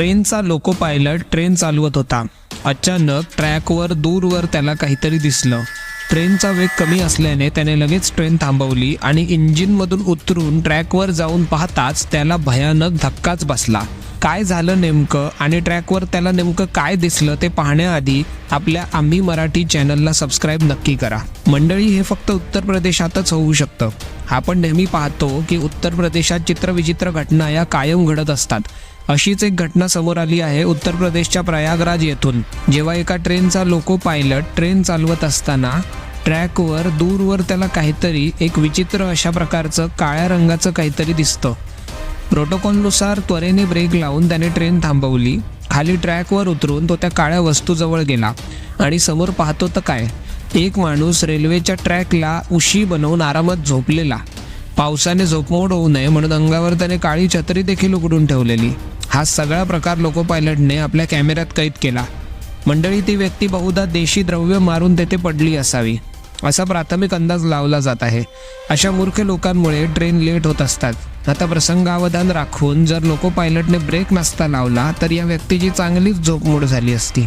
ट्रेनचा loco pilot train चालवत होता. अचानक ट्रॅकवर दूरवर त्याला काहीतरी दिसलं. ट्रेनचा वेग कमी असल्याने त्याने लगेच ट्रेन थांबवली आणि इंजिनमधून उतरून ट्रॅकवर जाऊन पाहताच त्याला भयानक धक्काच बसला. काय झालं नेमकं आणि ट्रॅकवर त्याला नेमकं काय दिसलं ते पाहण्याआधी आपल्या आम्ही मराठी चॅनलला सबस्क्राईब नक्की करा. मंडळी हे फक्त उत्तर प्रदेशातच होऊ शकतं. आपण नेहमी पाहतो की उत्तर प्रदेशात चित्रविचित्र घटना या कायम घडत असतात. अशीच एक घटना समोर आली आहे उत्तर प्रदेशच्या प्रयागराज येथून. जेव्हा एका ट्रेनचा लोको पायलट ट्रेन चालवत असताना ट्रॅकवर दूरवर त्याला काहीतरी एक विचित्र अशा प्रकारचं काळ्या रंगाचं काहीतरी दिसतं. प्रोटोकॉलनुसार त्वरेने ब्रेक लावून त्याने ट्रेन थांबवली. खाली ट्रॅकवर उतरून तो त्या काळ्या वस्तूजवळ गेला. आणि समोर पाहतो तर काय? एक माणूस रेल्वेच्या ट्रॅकला उशी बनवून आरामात झोपलेला. पावसाने झोपमोड होऊ नये म्हणून अंगावर त्याने काळी छत्री देखील उघडून ठेवलेली. हा सगळा प्रकार लोको पायलटने आपल्या कॅमेऱ्यात कैद केला. मंडळी ती व्यक्ती बहुधा देशी द्रव्य मारून तेथे पडली असावी. असा प्राथमिक अंदाज लावला जात आहे. अशा मूर्ख लोकांमुळे ट्रेन लेट होत असतात. आता प्रसंगावधान राखून जर लोको पायलटने ब्रेक नसता लावला तर या व्यक्तीची चांगलीच झोपमोड झाली असती.